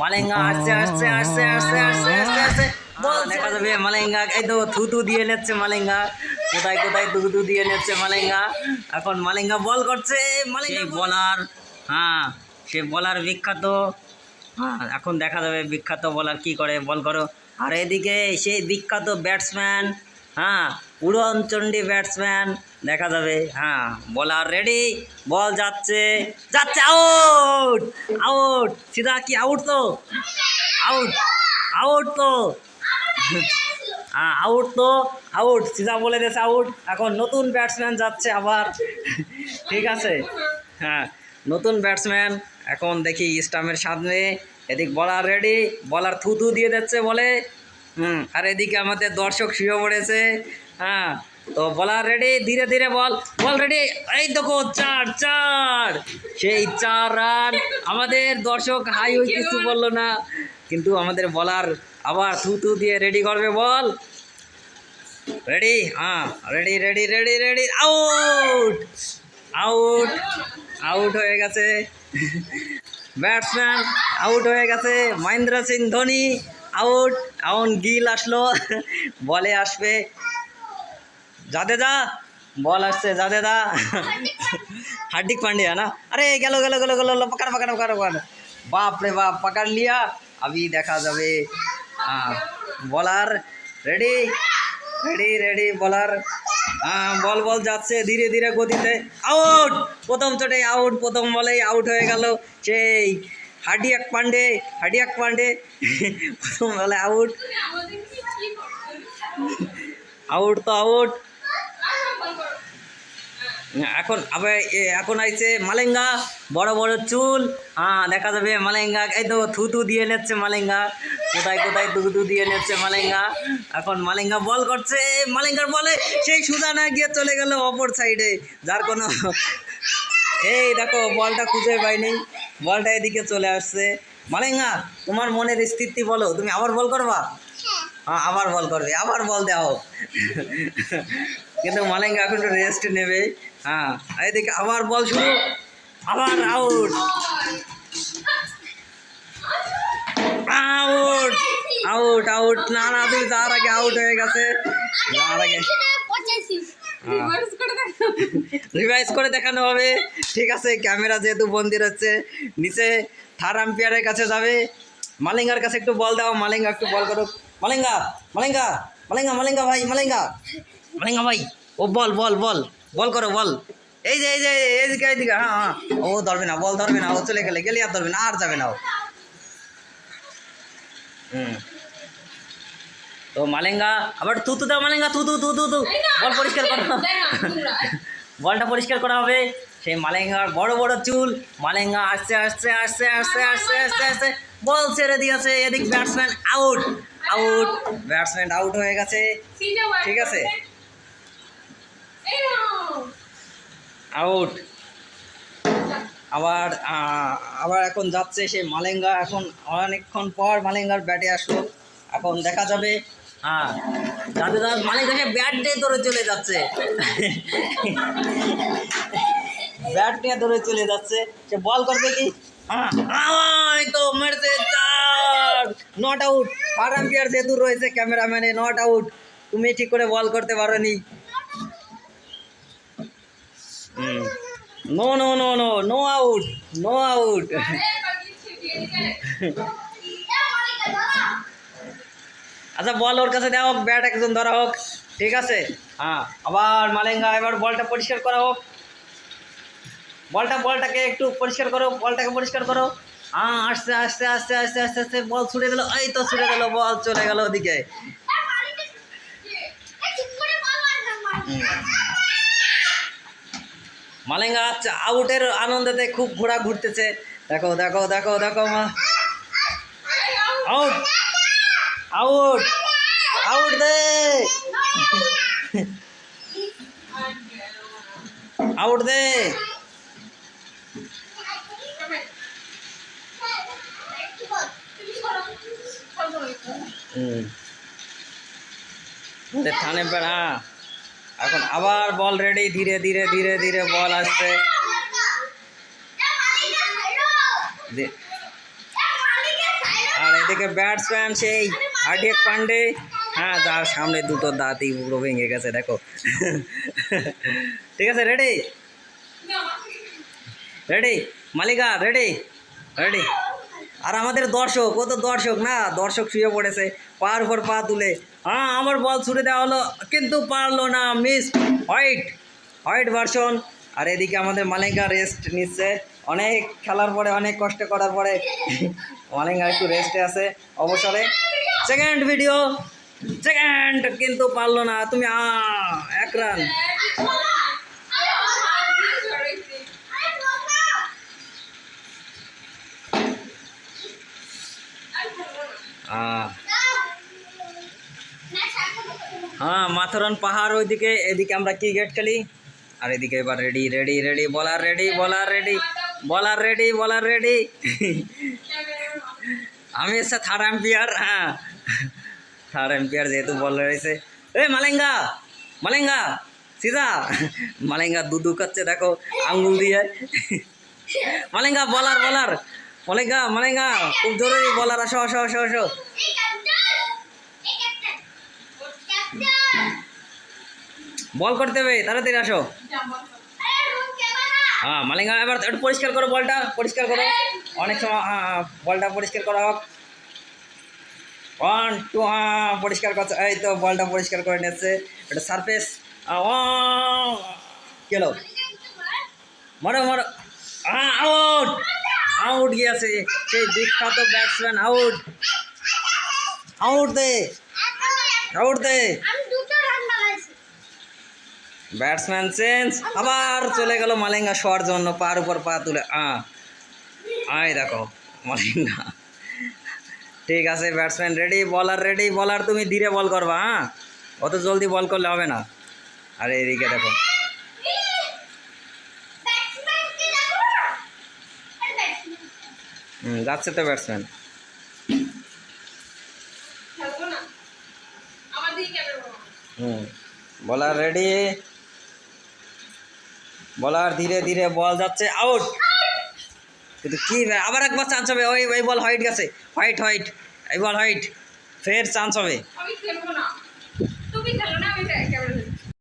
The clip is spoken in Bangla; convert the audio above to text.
মালেঙ্গা আসছে আসছে আসছে আসছে আসছে আসছে আসছে। দেখা যাবে মালেঙ্গা এই তো থুতু দিয়ে নিচ্ছে মালেঙ্গা। কোথায় কোথায় থুতু দিয়ে নিচ্ছে মালেঙ্গা? এখন মালেঙ্গা বল করছে মালেঙ্গা বলার হ্যাঁ সে বলার বিখ্যাত। হ্যাঁ এখন দেখা যাবে বিখ্যাত বলার কি করে বল করো। আর এদিকে সেই বিখ্যাত ব্যাটসম্যান হ্যাঁ উড়নচণ্ডী ব্যাটসম্যান দেখা যাবে। হ্যাঁ বলার রেডি বল যাচ্ছে। যাচ্ছে আউট আউট সিধা কি আউট তো? আউট আউট তো? হ্যাঁ আউট তো? আউট সিধা বলে দিয়েছে আউট এখন নতুন ব্যাটসম্যান যাচ্ছে আবার। ঠিক আছে? হ্যাঁ নতুন ব্যাটসম্যান এখন দেখি স্টাম্পের সামনে। এদিক বলার রেডি বলার থুতু দিয়ে দিচ্ছে বলে। হুম, আর এদিকে আমাদের দর্শক শুয়ে পড়েছে। হ্যাঁ তো বলার রেডি ধীরে ধীরে বল বল রেডি এই দেখো, চার চার। সেই চার রান আমাদের দর্শক হাই ওই কিছু বলল না, কিন্তু আমাদের বলার আবার থুতু দিয়ে রেডি করবে, বল। রেডি হ্যাঁ ready ready ready ready out out out হয়ে গেছে। ব্যাটসম্যান আউট হয়ে গেছে। মহেন্দ্র সিং ধোনি আউট এমন গিল আসলো, বলে আসবে। জাদেদা বল আসছে জাদেদা হার্দিক পান্ডিয়া না? আরে, গেল গেল গেল গেল পাকার পাকার পাকার পাকার। বাপ রে বাপ, পাকার লিয়া, আবি দেখা যাবে। হ্যাঁ বলার রেডি রেডি রেডি বলার। হ্যাঁ, বল বল যাচ্ছে ধীরে ধীরে গতিতে। আউট প্রথম চোটে আউট প্রথম বলেই আউট হয়ে গেল। সেই হার্ডিয়াক পান্ডে হার্ডিয়াক পান্ডে। প্রথম বলে আউট আউট তো আউট এখন আবার এখন আইছে মালেঙ্গা, বড় বড় চুল। হ্যাঁ দেখা যাবে মালেঙ্গা। এই তো থুতু দিয়ে নিচ্ছে মালেঙ্গা। কোথায় কোথায় থুতু দিয়ে নিচ্ছে মালেঙ্গা। এখন মালেঙ্গা বল করছে। মালেঙ্গার বলে সেই সুদা না গিয়ে চলে গেল অপর সাইডে যার কোনো এই দেখো, বলটা খুঁজে পাইনি। বলটা এদিকে চলে আসছে। মালেঙ্গা তোমার মনের স্থিতি বলো তুমি আবার বল করবা? হ্যাঁ। আবার বল করবে আবার বল দাও। কিন্তু মালেঙ্গা এখন একটু রেস্ট নেবে। হ্যাঁ এদিকে আবার বল শুরু আবার আউট আউট আউট আউট না না তুমি তার আগে আউট হয়ে গেছে। তার আগে রিভাইজ করে দেখানো হবে। ঠিক আছে, ক্যামেরা যেহেতু বন্দি রয়েছে, নিচে থার্ড আম্পিয়ারের কাছে যাবে। মালিঙ্গার কাছে একটু বল দাও, মালিঙ্গা একটু বল করো। মালিঙ্গা মালিঙ্গা মালিঙ্গা মালিঙ্গা ভাই, মালিঙ্গা মালিঙ্গা ভাই। ও বল বল বল বল করো, বল। এই যে এই যে, এই এইদিকে এইদিকে হ্যাঁ হ্যাঁ। ও ধরবে না, বল ধরবে না, ও চলে গেলে গেলে আর ধরবে না, আর যাবে না ও। হুম। তো মালেঙ্গা আবার তু তু দাও মালেঙ্গা তু তু তু তু তু। বল পরিষ্কার করো। বলটা পরিষ্কার করা হবে। সেই মালেঙ্গার বড় বড় চুল। মালেঙ্গা আসছে আসছে আসছে আসছে আসছে আসছে আসছে। বল ছেড়ে দিয়েছে। এদিক batsman out out batsman out হয়ে গেছে। ঠিক আছে? আউট আবার আবার এখন যাচ্ছে সে মালেঙ্গা। এখন অনেকক্ষণ পর মালেঙ্গার ব্যাটে আসলো। এখন দেখা যাবে হ্যাঁ। দাদু দাদু মালেঙ্গা সে ব্যাট নিয়ে ধরে চলে যাচ্ছে। ব্যাট নিয়ে ধরে চলে যাচ্ছে। সে বল করবে কি? হ্যাঁ। তো মেরেছে, চার। নট আউট থার্ড আম্পায়ার যেহেতু রয়েছে ক্যামেরাম্যানে নট আউট তুমি ঠিক করে বল করতে পারো নি no no no no no out no out আচ্ছা বল ওর কাছে দেওয়া হোক ব্যাট একজন ধরা হোক ঠিক আছে? হ্যাঁ। আবার মালেঙ্গা এবার বলটা পরিষ্কার করা হোক। বলটা বলটাকে একটু পরিষ্কার করো বলটাকে পরিষ্কার করো। হ্যাঁ আস্তে আস্তে আস্তে আস্তে আস্তে আস্তে বল ছুটে গেল এই তো ছুটে গেল বল চলে গেল ওদিকে। মালেঙ্গা আচ্ছা আউটের আনন্দেতে খুব ঘোরা ঘুরতেছে। দেখো দেখো দেখো দেখো মা। আউট! আউট আউট দে। আউট দে। থানে বেড়া এখন আবার বল রেডি ধীরে ধীরে ধীরে ধীরে বল আসছে। দে- এদিকে ব্যাটসম্যান সেই। হার্দিক পান্ডে। হ্যাঁ যার সামনে দুটো দাঁতই পুরো ভেঙে গেছে, দেখো। ঠিক আছে ready ready Malika ready ready আর আমাদের দর্শক, ও তো দর্শক না, দর্শক শুয়ে পড়েছে, পার উপর পা তুলে। হ্যাঁ আমার বল ছুড়ে দেওয়া হলো, কিন্তু পারল না মিস হোয়াইট হোয়াইট ভার্সন আর এদিকে আমাদের মালেঙ্গা রেস্ট নিচ্ছে। অনেক খেলার পরে, অনেক কষ্ট করার পরে মালেঙ্গা একটু রেস্টে আছে, অবসরে। সেকেন্ড ভিডিও সেকেন্ড কিন্তু পারল না তুমি আ এক রান আহ হ্যাঁ মাথুরান পাহাড় ওইদিকে এদিকে আমরা ক্রিকেট খেলি আর এদিকে এবার ready ready ready bowler ready bowler ready bowler ready bowler ready আমি এসে থার্ড এম্পিয়ার হ্যাঁ থার্ড এম্পিয়ার যেহেতু বল রয়েছে। এ মালেঙ্গা! মালেঙ্গা! সিধা! মালেঙ্গা দুদু করছে দেখো আঙ্গুল দিয়ে। মালেঙ্গা বলার বলার। মালেঙ্গা মালেঙ্গা! খুব জরুরি বলার আসো আসো আসো আসো। বল করতে হবে তাড়াতাড়ি আসো। হ্যাঁ মালিঙ্গা এবার একটু পরিষ্কার করো বলটা পরিষ্কার করো। অনেক সময় হ্যাঁ হ্যাঁ, বলটা পরিষ্কার করা হোক। ওয়ান টু পরিষ্কার করছে। এই তো বলটা পরিষ্কার করে নিচ্ছে এটা সারফেস কেলো মারো মারো। আউট আউট গিয়েছে। সেই বিখ্যাত ব্যাটসম্যান আউট আউট দে। আউট দে। ব্যাটসম্যান চেঞ্জ আবার চলে গেল মালেঙ্গা শোয়ার জন্য, পার উপর পা তুলে। আয় দেখো, মালেঙ্গা। ঠিক আছে ব্যাটসম্যান রেডি বলার রেডি বলার তুমি ধীরে বল করবা হ্যাঁ? অত জলদি বল করলে হবে না। আরে এদিকে দেখো। হুম, যাচ্ছে তো ব্যাটসম্যান হুম বলার রেডি বলার ধীরে ধীরে বল যাচ্ছে আউট কিন্তু কি আবার একবার চান্স হবে। ওই ওই বল হোয়াইট গেছে। হোয়াইট হোয়াইট এই বল হোয়াইট ফের চান্স হবে। তুমি খেলো না?